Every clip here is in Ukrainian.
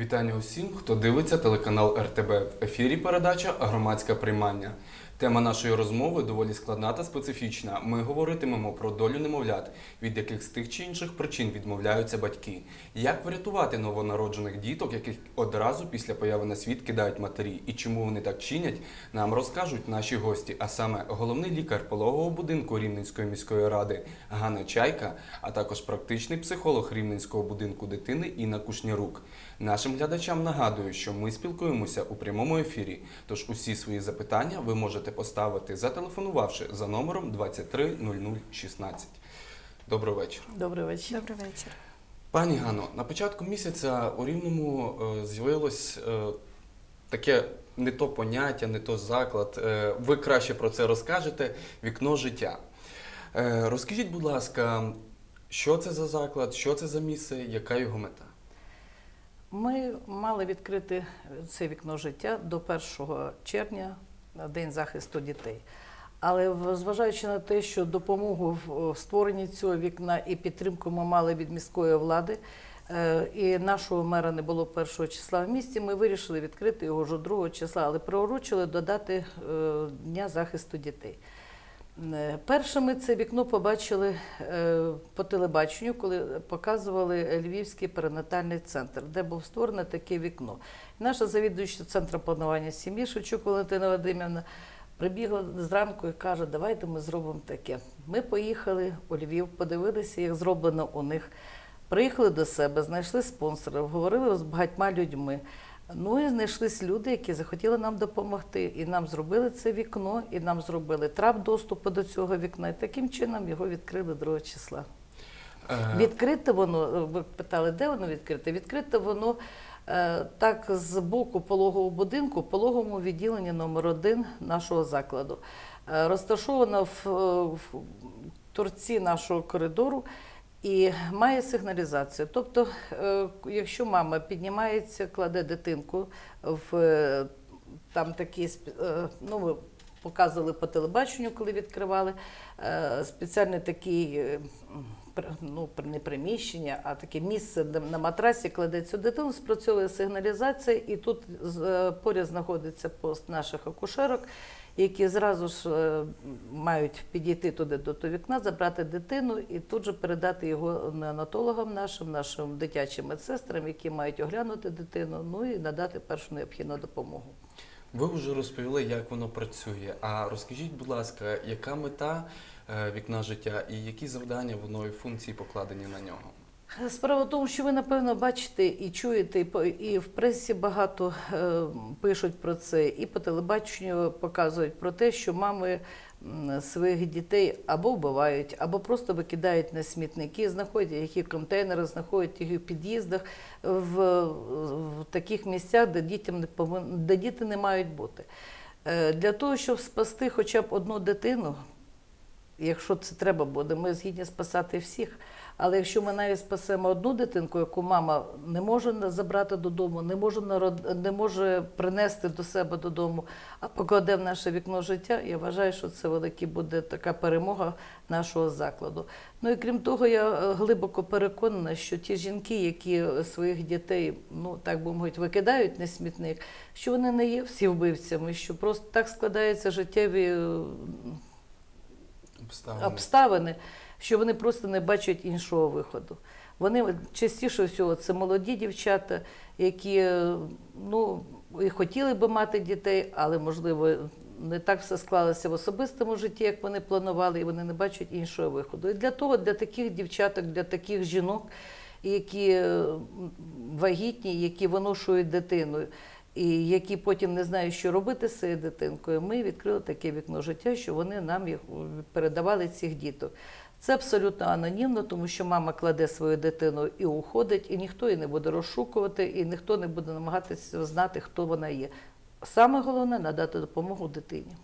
Вітання усім, хто дивиться телеканал РТБ. В ефірі передача Громадське приймання. Тема нашої розмови доволі складна та специфічна. Ми говоритимемо про долю немовлят, від яких з тих чи інших причин відмовляються батьки. Як врятувати новонароджених діток, яких одразу після появи на світ кидають матері, і чому вони так чинять, нам розкажуть наші гості, а саме головний лікар пологового будинку Рівненської міської ради Ганна Чайка, а також практичний психолог Рівненського будинку дитини Інна Кушнярук. Нашим глядачам нагадую, що ми спілкуємося у прямому ефірі. Тож усі свої запитання ви можете поставити, зателефонувавши за номером 230016. Добрий вечір. Добрий вечір. Добрий вечір. Пані Гано, на початку місяця у Рівному е, з'явилось е, таке не то поняття, не то заклад. Е, ви краще про це розкажете. Вікно життя. Е, розкажіть, будь ласка, що це за заклад, що це за місце, яка його мета? Ми мали відкрити це вікно життя до 1 червня, День захисту дітей. Але зважаючи на те, що допомогу в створенні цього вікна і підтримку ми мали від міської влади, е, і нашого мера не було першого числа в місті, ми вирішили відкрити його вже другого числа, але приурочили додати е, Дня захисту дітей. Е, Першими це вікно побачили е, по телебаченню, коли показували Львівський перинатальний центр, де було створено таке вікно. Наша завідуюча центру планування сім'ї Шевчук Валентина Вадимівна прибігла зранку і каже, давайте ми зробимо таке. Ми поїхали у Львів, подивилися, як зроблено у них. Приїхали до себе, знайшли спонсорів, говорили з багатьма людьми. Ну і знайшлись люди, які захотіли нам допомогти. І нам зробили це вікно, і нам зробили трап доступу до цього вікна. І таким чином його відкрили 2 числа. Е, Відкрите воно, ви питали, де воно відкрите? Відкрите воно е, так з боку пологового будинку, в пологовому відділенні номер 1 нашого закладу. Е, Розташовано в, е, в торці нашого коридору і має сигналізацію. Тобто, е, якщо мама піднімається, кладе дитинку в е, там такі е, ну, показували по телебаченню, коли відкривали е, спеціальний такий. Ну, не приміщення, а таке місце, де на матрасі кладеться дитину, спрацьовує сигналізація, і тут поряд знаходиться пост наших акушерок, які зразу ж е, мають підійти туди до того вікна, забрати дитину і тут же передати його неонатологам нашим, нашим дитячим медсестрам, які мають оглянути дитину, ну і надати першу необхідну допомогу. Ви вже розповіли, як воно працює. А розкажіть, будь ласка, яка мета е, вікна життя і які завдання воно і функції покладені на нього? Справа в тому, що ви напевно бачите і чуєте, і в пресі багато е, пишуть про це, і по телебаченню показують про те, що мами своїх дітей або вбивають, або просто викидають на смітники, знаходять які контейнери, знаходять їх у під'їздах в, в таких місцях, де дітям не повин, де діти не мають бути. Е, Для того, щоб спасти хоча б одну дитину, якщо це треба буде, ми згідні спасати всіх. Але якщо ми навіть спасемо одну дитинку, яку мама не може забрати додому, не може народ... не може принести до себе додому, а покладе в наше вікно життя, я вважаю, що це велика буде така перемога нашого закладу. Ну і крім того, я е, глибоко переконана, що ті жінки, які своїх дітей, ну так би мовити, викидають на смітник, що вони не є всі вбивцями, що просто так складаються життєві е, Обставини. обставини, що вони просто не бачать іншого виходу. Вони частіше всього це молоді дівчата, які е, ну, і хотіли би мати дітей, але, можливо, не так все склалося в особистому житті, як вони планували, і вони не бачать іншого виходу. І для того, для таких дівчаток, для таких жінок, які е, вагітні, які виношують дитину, і які потім не знають, що робити з цією дитинкою, ми відкрили таке вікно життя, що вони нам їх передавали цих діток. Це абсолютно анонімно, тому що мама кладе свою дитину і уходить, і ніхто її не буде розшукувати, і ніхто не буде намагатися знати, хто вона є. Саме головне надати допомогу дитині.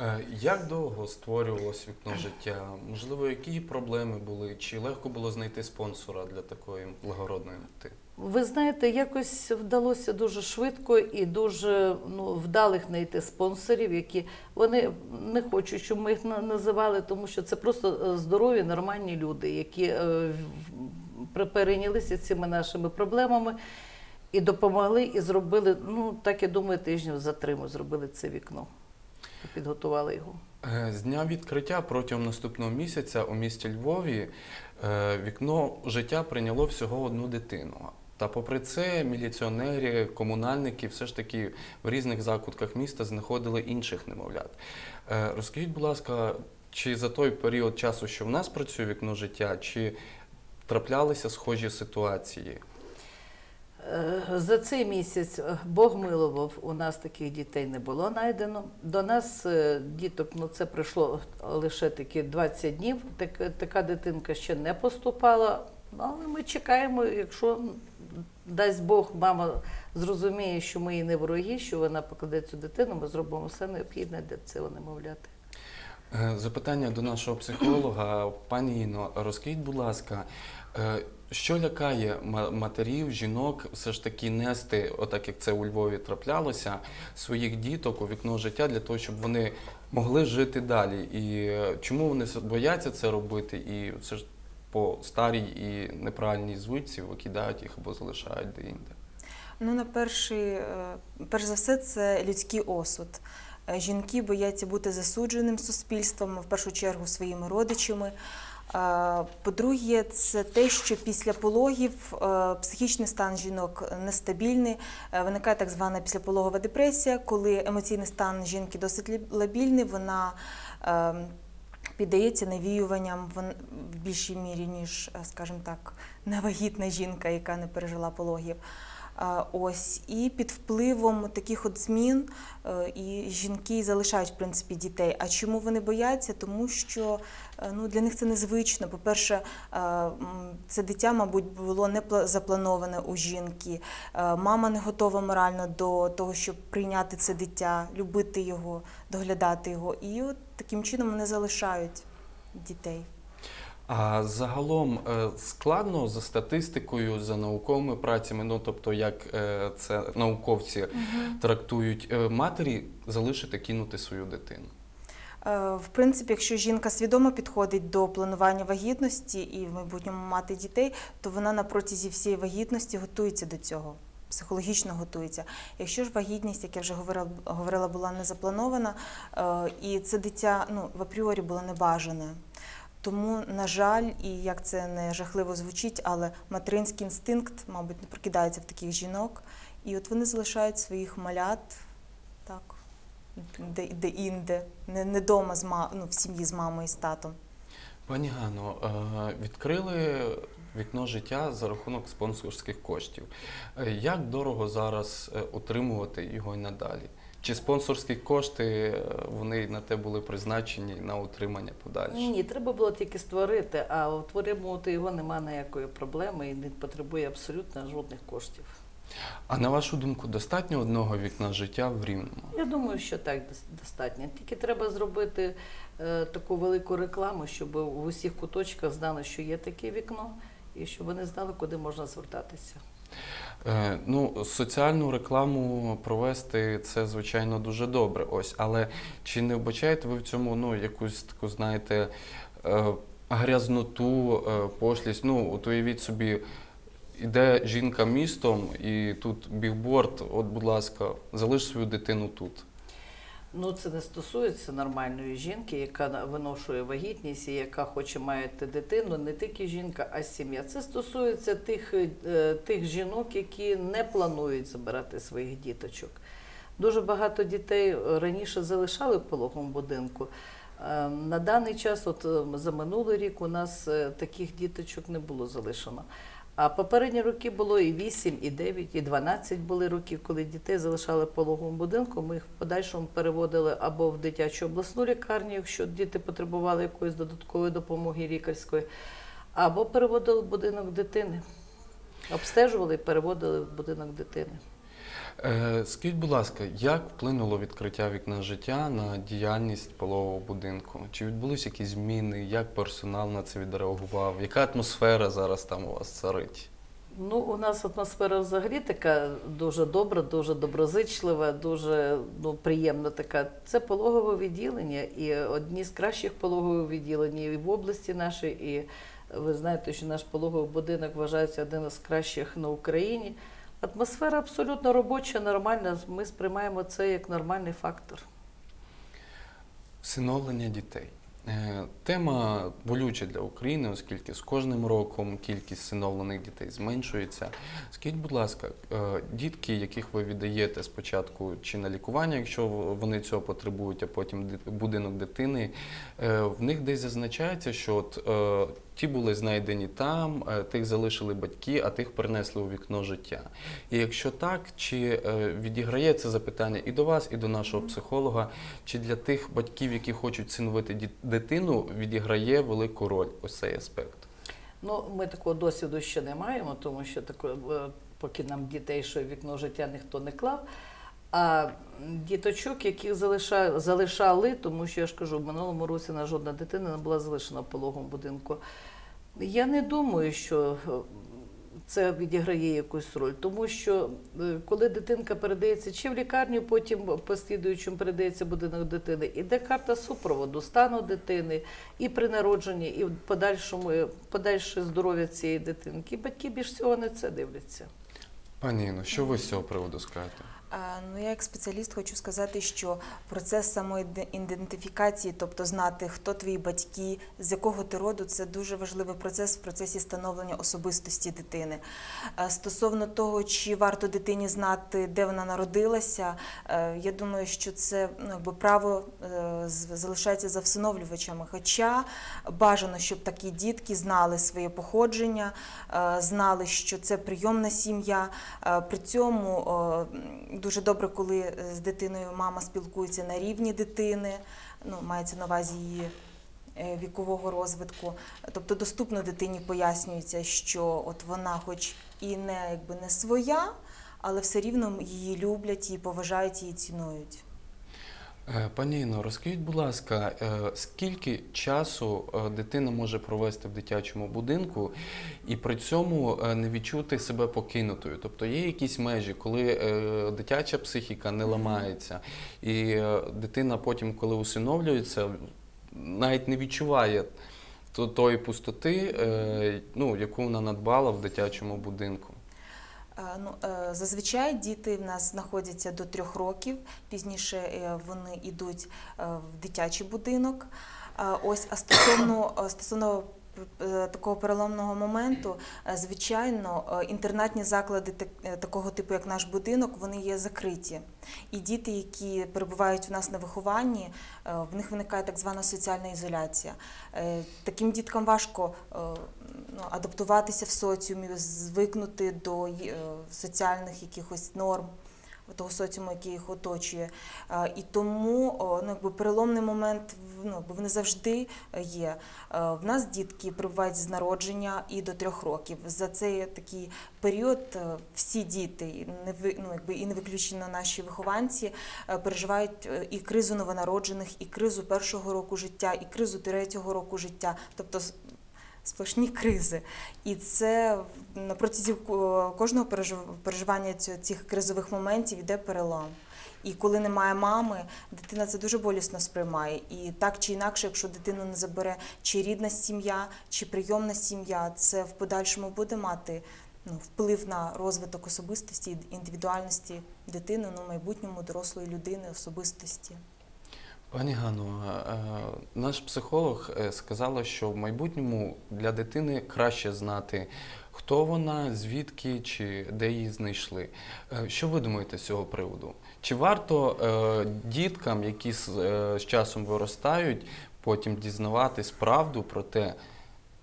Е, Як довго створювалось вікно життя? Можливо, які проблеми були? Чи легко було знайти спонсора для такої благородної мети? Ви знаєте, якось вдалося дуже швидко і дуже ну, вдалих знайти спонсорів, які вони не хочуть, щоб ми їх називали, тому що це просто е, здорові, нормальні люди, які е, перейнялися цими нашими проблемами. І допомогли, і зробили, ну так я думаю, тижнів за три зробили це вікно. Підготували його. Е, З дня відкриття протягом наступного місяця у місті Львові вікно життя прийняло всього одну дитину. Та попри це, міліціонери, комунальники все ж таки в різних закутках міста знаходили інших немовлят. Е, Розкажіть, будь ласка, чи за той період часу, що в нас працює вікно життя, чи траплялися схожі ситуації? Е, За цей місяць е, Бог милував, у нас таких дітей не було знайдено. До нас діток, ну це прийшло лише такі 20 днів. Так, така дитинка ще не поступала. Але ми чекаємо, якщо дасть Бог, мама зрозуміє, що ми їй не вороги, що вона покладе цю дитину, ми зробимо все необхідне для цього немовляти. Е, Запитання до нашого психолога. Пані Іно, розкажіть, будь ласка, е, що лякає ма- матерів, жінок все ж таки нести, отак як це у Львові траплялося, своїх діток у вікно життя для того, щоб вони могли жити далі? І е, чому вони бояться це робити? І все ж по старій і неправильній звичці викидають їх або залишають де-інде? Ну, на перший, е, перш за все, це людський осуд. Е, Жінки бояться бути засудженим суспільством, в першу чергу своїми родичами. Е, По-друге, це те, що після пологів психічний стан жінок нестабільний, виникає так звана післяпологова депресія, коли емоційний стан жінки досить лабільний, вона е, піддається навіюванням в більшій мірі, ніж, е, скажімо так, невагітна жінка, яка не пережила пологів. Ось і під впливом таких от змін е, і жінки залишають в принципі дітей. А чому вони бояться? Тому що е, ну для них це незвично. По-перше, е, це дитя, мабуть, було не пла- заплановане у жінки. Мама не готова морально до того, щоб прийняти це дитя, любити його, доглядати його. І от таким чином вони залишають дітей. А загалом е, складно за статистикою, за науковими працями, ну тобто, як е, це науковці трактують е, матері залишити кинути свою дитину. В принципі, якщо жінка свідомо підходить до планування вагітності і в майбутньому мати дітей, то вона на протязі всієї вагітності готується до цього. Психологічно готується. Якщо ж вагітність, як я вже говорила, говорила була не запланована, і це дитя ну, в апріорі було небажане. Тому, на жаль, і як це не жахливо звучить, але материнський інстинкт, мабуть, не прокидається в таких жінок. І от вони залишають своїх малят так, де, де інде, не, не дома з ма, ну, в сім'ї з мамою і з татом. Пані Гано, е, відкрили вікно життя за рахунок спонсорських коштів. Е, Як дорого зараз е, утримувати його і надалі? Чи спонсорські кошти е, вони на те були призначені на утримання подальше? Ні, треба було тільки створити, а утримувати його немає ніякої проблеми і не потребує абсолютно жодних коштів. А на вашу думку, достатньо одного вікна життя в Рівному? Я думаю, що так достатньо. Тільки треба зробити е, таку велику рекламу, щоб в усіх куточках знали, що є таке вікно, і щоб вони знали, куди можна звертатися. Е, Ну, соціальну рекламу провести це звичайно дуже добре. Ось, але чи не вбачаєте ви в цьому ну якусь таку, знаєте, е, грязноту, е, пошлість? Ну, от уявіть собі, іде жінка містом, і тут бігборд, от, будь ласка, залиш свою дитину тут. Ну, це не стосується нормальної жінки, яка виношує вагітність і яка хоче мати дитину, не тільки жінка, а сім'я. Це стосується тих, е, тих жінок, які не планують забирати своїх діточок. Дуже багато дітей е, раніше залишали в пологовому будинку. Е, На даний час, от за минулий рік, у нас таких діточок не було залишено. А попередні роки було і 8, і 9, і 12 були років, коли дітей залишали в пологовому будинку. Ми їх в подальшому переводили або в дитячу обласну лікарню, якщо діти потребували якоїсь додаткової допомоги лікарської, або переводили в будинок дитини. Обстежували і переводили в будинок дитини. Е, Скажіть, будь ласка, як вплинуло відкриття вікна життя на діяльність пологового будинку? Чи відбулися якісь зміни? Як персонал на це відреагував? Яка атмосфера зараз там у вас царить? Ну, у нас атмосфера взагалі така дуже добра, дуже доброзичлива, дуже ну, приємна така. Це пологове відділення і одні з кращих пологових відділень і в області нашій. І ви знаєте, що наш пологовий будинок вважається одним з кращих на Україні. Атмосфера абсолютно робоча, нормальна. Ми сприймаємо це як нормальний фактор. Всиновлення дітей. Е, Тема болюча для України, оскільки з кожним роком кількість всиновлених дітей зменшується. Скажіть, будь ласка, е, дітки, яких ви віддаєте спочатку чи на лікування, якщо вони цього потребують, а потім будинок дитини, е, в них десь зазначається, що от, ті були знайдені там, е, тих залишили батьки, а тих перенесли у вікно життя. І якщо так, чи е, відіграє це запитання і до вас, і до нашого психолога, чи для тих батьків, які хочуть синовити ді- дитину, відіграє велику роль ось цей аспект? Ну, ми такого досвіду ще не маємо, тому що тако, е, поки нам дітей, що вікно життя ніхто не клав. А діточок, яких залишали, залишали, тому що я ж кажу, в минулому році на жодна дитина не була залишена в пологовому будинку. Я не думаю, що е, це відіграє якусь роль, тому що е, коли дитинка передається чи в лікарню, потім по слідуючому передається будинок дитини, іде карта супроводу стану дитини і при народженні, і в подальшому е, подальше здоров'я цієї дитинки. Батьки більш всього на це дивляться. Пані Інно, що ви з цього приводу скажете? Ну, я як спеціаліст хочу сказати, що процес самоідентифікації, тобто знати, хто твої батьки, з якого ти роду, це дуже важливий процес в процесі становлення особистості дитини. Стосовно того, чи варто дитині знати, де вона народилася, е, я думаю, що це ну, якби право е, залишається за всиновлювачами. Хоча бажано, щоб такі дітки знали своє походження, е, знали, що це прийомна сім'я. Е, При цьому е, дуже добре, коли е, з дитиною мама спілкується на рівні дитини, ну, мається на увазі її е, вікового розвитку. Тобто доступно дитині пояснюється, що от вона, хоч і не, якби, не своя, але все рівно її люблять, її поважають, її цінують. Е, Пані Інно, розкажіть, будь ласка, е, скільки часу е, дитина може провести в дитячому будинку і при цьому не відчути себе покинутою? Тобто є якісь межі, коли дитяча психіка не ламається, і дитина потім, коли усиновлюється, навіть не відчуває тої пустоти, ну, яку вона надбала в дитячому будинку. Ну, е, зазвичай діти в нас знаходяться до трьох років. Пізніше е, вони йдуть е, в дитячий будинок. Ось, а стосовно, стосовно такого переломного моменту, е, звичайно, е, інтернатні заклади е, такого типу, як наш будинок, вони є закриті. І діти, які перебувають в нас на вихованні, е, в них виникає так звана соціальна ізоляція. Е, Таким діткам важко е, ну, адаптуватися в соціумі, звикнути до е, соціальних якихось норм. Того соціуму, який їх оточує, Е, і тому ну, якби переломний момент ну, вони завжди є. Е, В нас дітки перебувають з народження і до трьох років. За цей такий період е, всі діти, ну, якби і не виключено наші вихованці, е, переживають е, і кризу новонароджених, і кризу першого року життя, і кризу третього року життя. Тобто сплошні кризи. І це на протязі кожного пережив- переживання цих кризових моментів йде перелом. І коли немає мами, дитина це дуже болісно сприймає. І так чи інакше, якщо дитину не забере чи рідна сім'я, чи прийомна сім'я, це в подальшому буде мати ну, вплив на розвиток особистості, індивідуальності дитини, ну, майбутньому дорослої людини, особистості. Пані Ганно, е, наш психолог е, сказала, що в майбутньому для дитини краще знати, хто вона, звідки чи де її знайшли. Е, Що ви думаєте з цього приводу? Чи варто е, діткам, які е, з часом виростають, потім дізнаватись правду про те,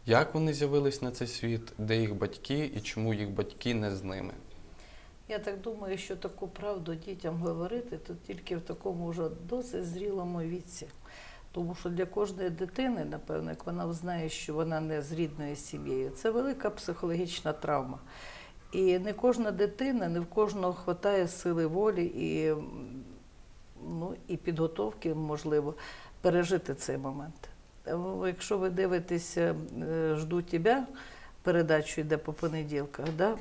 як вони з'явились на цей світ, де їх батьки і чому їх батьки не з ними? Я так думаю, що таку правду дітям говорити то тільки в такому вже досить зрілому віці. Тому що для кожної дитини, напевно, як вона знає, що вона не з рідною сім'єю, це велика психологічна травма. І не кожна дитина, не в кожного вистачає сили волі і, ну, і підготовки, можливо, пережити цей момент. Якщо ви дивитеся е, Жду тебе, передачу йде по понеділках, да?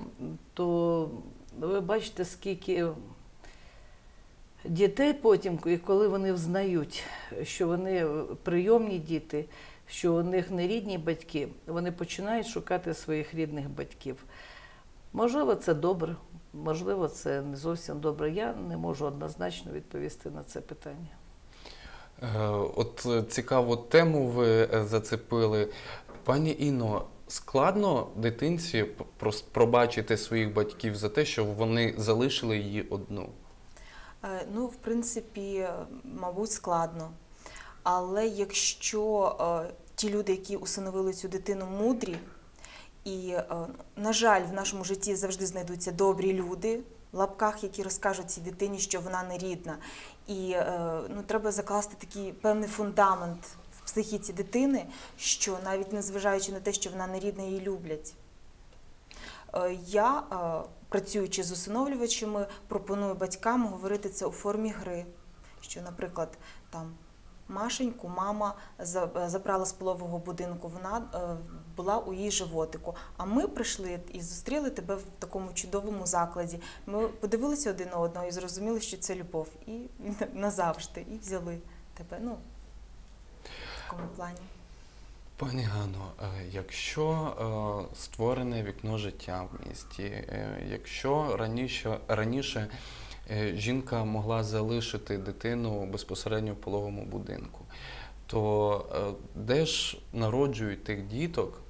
то ви бачите, скільки дітей потім, і коли вони взнають, що вони прийомні діти, що у них не рідні батьки, вони починають шукати своїх рідних батьків. Можливо, це добре, можливо, це не зовсім добре. Я не можу однозначно відповісти на це питання. Е, От е, цікаву тему ви е, зацепили. Пані Інно, складно дитинці пробачити своїх батьків за те, що вони залишили її одну. Е, Ну, в принципі, мабуть, складно. Але якщо е, ті люди, які усиновили цю дитину, мудрі, і, е, на жаль, в нашому житті завжди знайдуться добрі люди в лапках, які розкажуть цій дитині, що вона не рідна. І ну, треба закласти такий певний фундамент психіці дитини, що навіть незважаючи на те, що вона не рідна, її люблять. Е, Я, е, працюючи з усиновлювачами, пропоную батькам говорити це у формі гри. Що, наприклад, там Машеньку мама е, забрала з полового будинку, вона була у її животику. А ми прийшли і зустріли тебе в такому чудовому закладі. Ми подивилися один на одного і зрозуміли, що це любов. І назавжди, і взяли тебе. Ну, такому плані. Пані Гано, е, якщо е, створене вікно життя в місті, е, якщо раніше, раніше жінка могла залишити дитину безпосередньо в пологовому будинку, то де ж народжують тих діток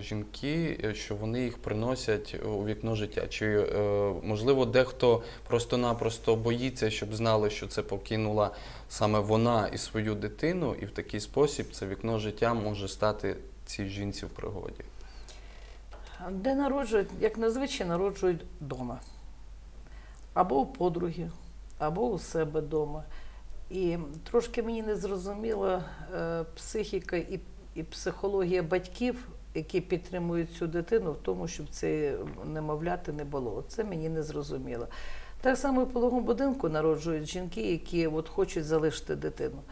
жінки, е, що вони їх приносять у вікно життя? Чи е, можливо дехто просто-напросто боїться, щоб знали, що це покинула саме вона і свою дитину, і в такий спосіб це вікно життя може стати цій жінці в пригоді. Де народжують, як зазвичай народжують вдома. Або у подруги, або у себе вдома. І трошки мені не зрозуміла е, психіка і, і психологія батьків, які підтримують цю дитину в тому, щоб це немовляти не було. Це мені не зрозуміло. Так само в пологовому будинку народжують жінки, які от хочуть залишити дитину.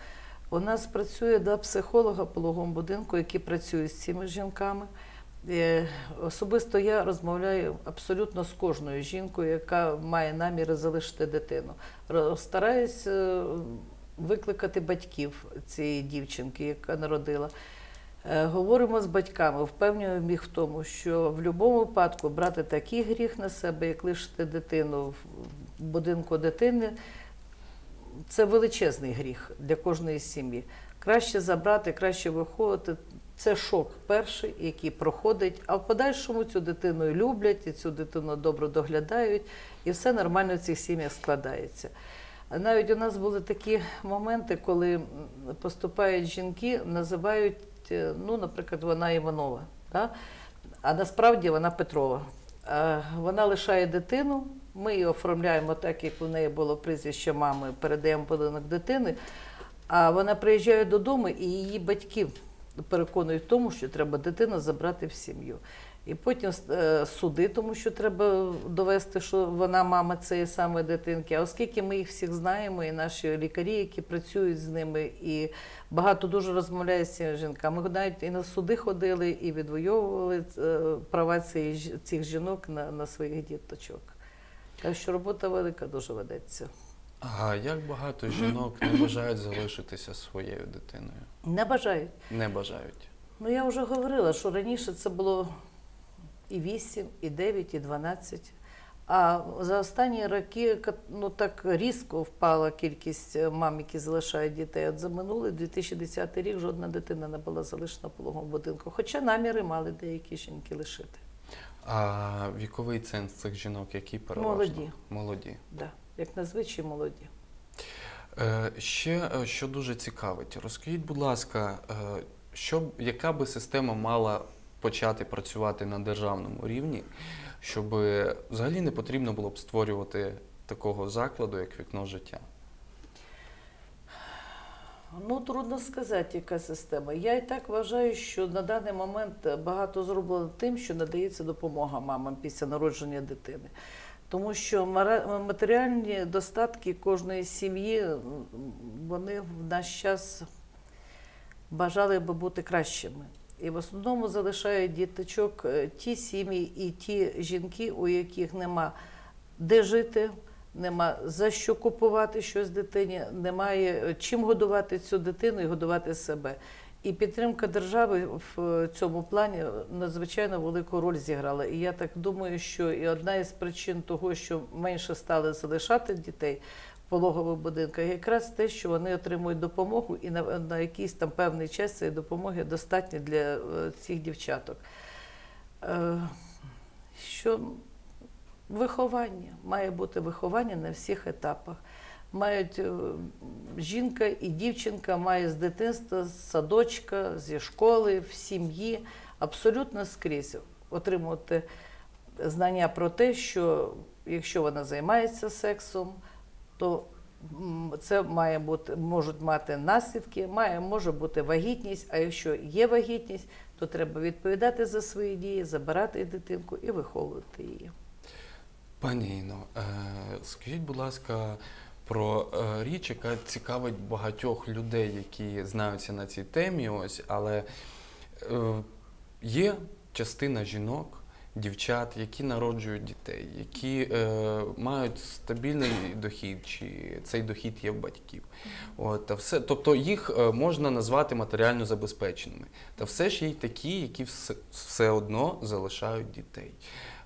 У нас працює два психолога пологовому будинку, які працюють з цими жінками. Е, Особисто я розмовляю абсолютно з кожною жінкою, яка має наміри залишити дитину. Стараюсь е, викликати батьків цієї дівчинки, яка народила. Е, Говоримо з батьками, впевнюємо їх в тому, що в будь-якому випадку брати такий гріх на себе, як лишити дитину в будинку дитини, це величезний гріх для кожної сім'ї. Краще забрати, краще виходити. Це шок перший, який проходить, а в подальшому цю дитину люблять, і цю дитину добре доглядають, і все нормально в цих сім'ях складається. Навіть у нас були такі моменти, коли поступають жінки, називають, ну, наприклад, вона Іванова, да? а насправді вона Петрова. Е, Вона лишає дитину, ми її оформляємо так, як у неї було прізвище мами, передаємо будинок дитини. А вона приїжджає додому і її батьків переконують в тому, що треба дитину забрати в сім'ю. І потім е, суди, тому що треба довести, що вона мама цієї саме дитинки. А оскільки ми їх всіх знаємо, і наші лікарі, які працюють з ними, і багато дуже розмовляють з цими жінками. Ми навіть і на суди ходили, і відвоювали е, права цих жінок на, на своїх діточок. Так що робота велика дуже ведеться. А як багато жінок не бажають залишитися своєю дитиною? Не бажають. Не бажають. Ну, я вже говорила, що раніше це було і 8, і 9, і 12. А за останні роки ну, так різко впала кількість е, мам, які залишають дітей. От за минулий 2010 рік жодна дитина не була залишена в пологовому будинку. Хоча наміри мали деякі жінки лишити. А віковий ценз цих жінок, який переважно? Молоді. Молоді. Да. Як надзвичай молоді. Е, ще е, що дуже цікавить, розкажіть, будь ласка, е, що, яка би система мала почати працювати на державному рівні, щоб взагалі не потрібно було б створювати такого закладу, як вікно життя? Ну, трудно сказати, яка система. Я і так вважаю, що на даний момент багато зроблено тим, що надається допомога мамам після народження дитини. Тому що матеріальні достатки кожної сім'ї, вони в наш час бажали би бути кращими. І в основному залишають діточок е, ті сім'ї і ті жінки, у яких нема де жити, нема за що купувати щось дитині, немає е, чим годувати цю дитину і годувати себе. І підтримка держави в цьому плані надзвичайно велику роль зіграла. І я так думаю, що і одна із причин того, що менше стали залишати дітей пологових будинках, якраз те, що вони отримують допомогу, і на, на якийсь там певний час цієї допомоги достатньо для е, цих дівчаток. Е, Що виховання має бути виховання на всіх етапах. Мають е, жінка і дівчинка має з дитинства, з садочка, зі школи, в сім'ї, абсолютно скрізь отримувати знання про те, що якщо вона займається сексом, то це має бути, можуть мати наслідки, має, може бути вагітність, а якщо є вагітність, то треба відповідати за свої дії, забирати дитинку і виховувати її. Пані Інно, е, скажіть, будь ласка, про е, річ, яка цікавить багатьох людей, які знаються на цій темі, ось, але е, є частина жінок, дівчат, які народжують дітей, які е, мають стабільний дохід, чи цей дохід є в батьків. От, та все, тобто їх е, можна назвати матеріально забезпеченими. Та все ж є й такі, які все, все одно залишають дітей.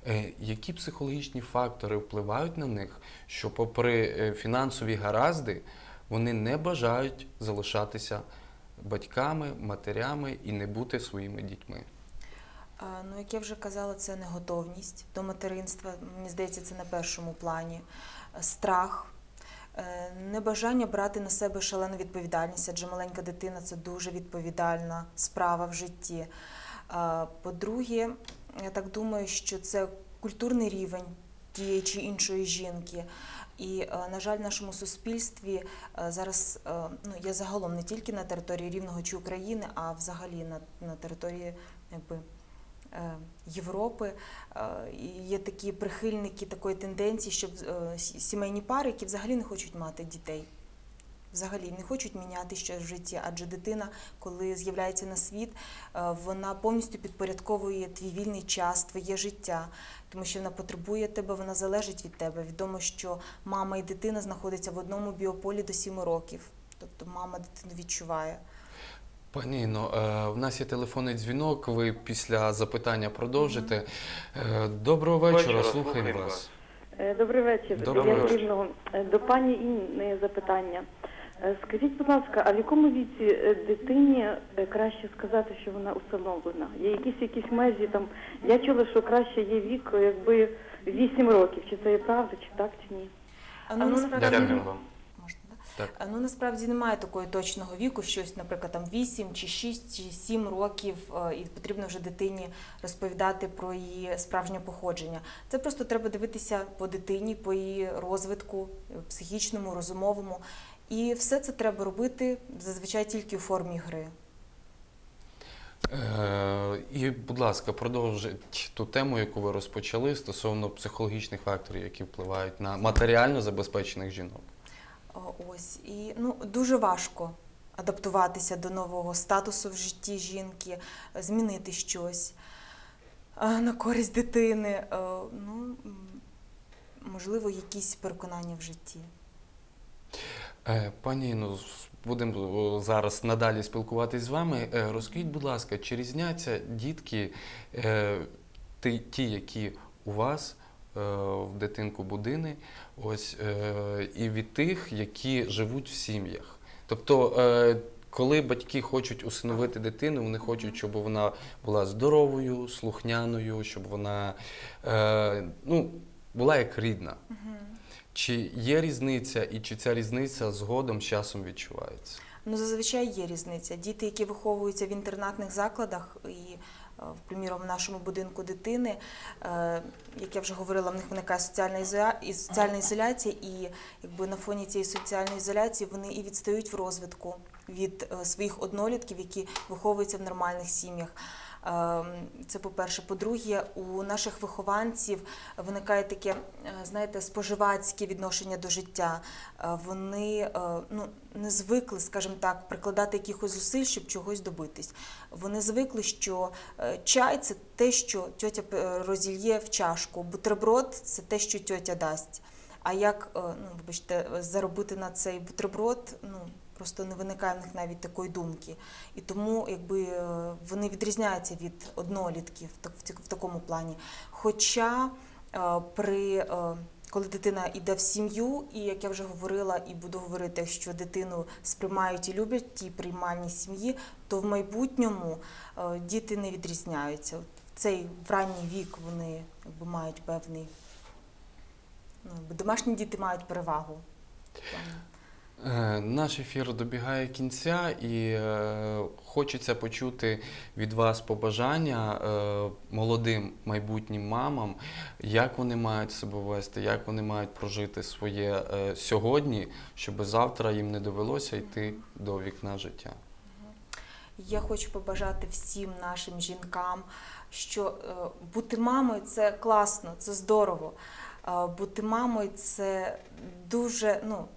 Е, Які психологічні фактори впливають на них, що, попри е, фінансові гаразди, вони не бажають залишатися батьками, матерями і не бути своїми дітьми? Ну, як я вже казала, це неготовність до материнства. Мені здається, це на першому плані. Е, Страх, е, небажання брати на себе шалену відповідальність, адже маленька дитина це дуже відповідальна справа в житті. По-друге, я так думаю, що це культурний рівень тієї чи іншої жінки. І, е, на жаль, в нашому суспільстві зараз ну, я загалом не тільки на території Рівного чи України, а взагалі на, на території якби, Європи е, є такі прихильники такої тенденції, щоб е, сімейні пари, які взагалі не хочуть мати дітей. Взагалі не хочуть міняти щось в житті, адже дитина, коли з'являється на світ, е, вона повністю підпорядковує твій вільний час, твоє життя, тому що вона потребує тебе, вона залежить від тебе. Відомо, що мама і дитина знаходяться в одному біополі до 7 років. Тобто мама дитину відчуває. Пані Інно, е, в нас є телефонний дзвінок. Ви після запитання продовжите. Е, Доброго вечора, слухаємо вас. Е, Добрий вечір. Добрий вечір. До пані Інни запитання. Скажіть, будь ласка, а в якому віці дитині краще сказати, що вона усиновлена? Є якісь якісь межі там? Я чула, що краще є вік, якби 8 років. Чи це є правда, чи так, чи ні? А ну, А ну, Дякуємо вам. Так. Ну насправді немає такого точного віку, щось, наприклад, там 8 чи 6 чи 7 років, е, і потрібно вже дитині розповідати про її справжнє походження. Це просто треба дивитися по дитині, по її розвитку е, психічному, розумовому. І все це треба робити зазвичай тільки у формі гри. Е, І, будь ласка, продовжіть ту тему, яку ви розпочали стосовно психологічних факторів, які впливають на матеріально забезпечених жінок. Ось і ну дуже важко адаптуватися до нового статусу в житті жінки, е, змінити щось е, на користь дитини. Е, Ну можливо, якісь переконання в житті. Пані Інно, будемо е, зараз надалі спілкуватись з вами. Розкажіть, будь ласка, чи різняться дітки, ті, які у вас в дитинку будини, ось, е, і від тих, які живуть в сім'ях? Тобто, е, коли батьки хочуть усиновити дитину, вони хочуть, щоб вона була здоровою, слухняною, щоб вона е, ну, була як рідна. Чи є різниця, і чи ця різниця згодом з часом відчувається? Ну, зазвичай є різниця. Діти, які виховуються в інтернатних закладах, і, приміром, в нашому будинку дитини, е, як я вже говорила, в них виникає соціальна ізоляція, і якби на фоні цієї соціальної ізоляції вони і відстають в розвитку від е, своїх однолітків, які виховуються в нормальних сім'ях. Ем, Це по-перше. По-друге, у наших вихованців виникає таке, е, знаєте, споживацьке відношення до життя. Е, Вони е, ну, не звикли, скажімо так, прикладати якихось зусиль, щоб чогось добитись. Вони звикли, що чай це те, що тьотя розільє в чашку, бутерброд це те, що тьотя дасть. А як, ну, вибачте, заробити на цей бутерброд, ну, Просто не виникає в них навіть такої думки. І тому якби, е, вони відрізняються від однолітків в так- в такому плані. Хоча е, при, е, коли дитина йде в сім'ю, і як я вже говорила і буду говорити, якщо дитину сприймають і люблять в тій приймальній сім'ї, то в майбутньому діти не відрізняються. В цей в ранній вік вони якби, мають певний. Ну, домашні діти мають перевагу. Е, Наш ефір добігає кінця, і е, хочеться почути від вас побажання е, молодим майбутнім мамам, як вони мають себе вести, як вони мають прожити своє сьогодні, щоб завтра їм не довелося йти до вікна життя. Я хочу побажати всім нашим жінкам, що бути мамою це класно, це здорово. Бути мамою це дуже ну,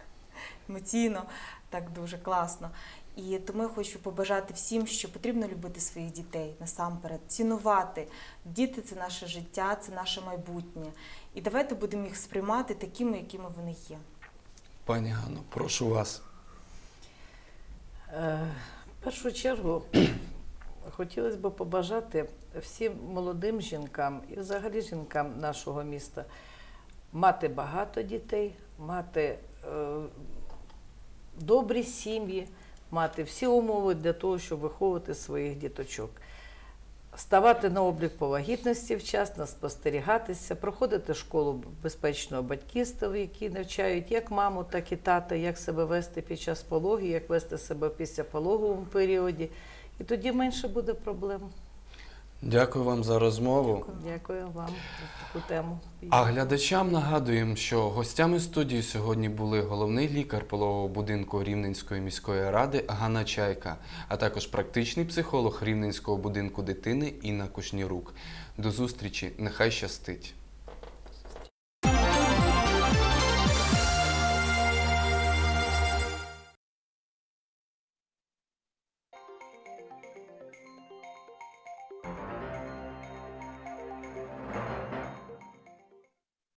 емоційно, так дуже класно. І тому я хочу побажати всім, що потрібно любити своїх дітей насамперед, цінувати. Діти це наше життя, це наше майбутнє. І давайте будемо їх сприймати такими, якими вони є. Пані Ганно, прошу вас. Е, В першу чергу хотілося б побажати всім молодим жінкам і взагалі жінкам нашого міста мати багато дітей, мати е, добрі сім'ї, мати всі умови для того, щоб виховувати своїх діточок. Ставати на облік по вагітності вчасно, спостерігатися, проходити школу безпечного батьківства, в якій навчають як маму, так і тата, як себе вести під час пологи, як вести себе після пологовому періоді. І тоді менше буде проблем. Дякую вам за розмову. Дякую вам за таку тему. А глядачам нагадуємо, що гостями студії сьогодні були головний лікар пологового будинку Рівненської міської ради Ганна Чайка, а також практичний психолог Рівненського будинку дитини Інна Кушнірук. До зустрічі, нехай щастить!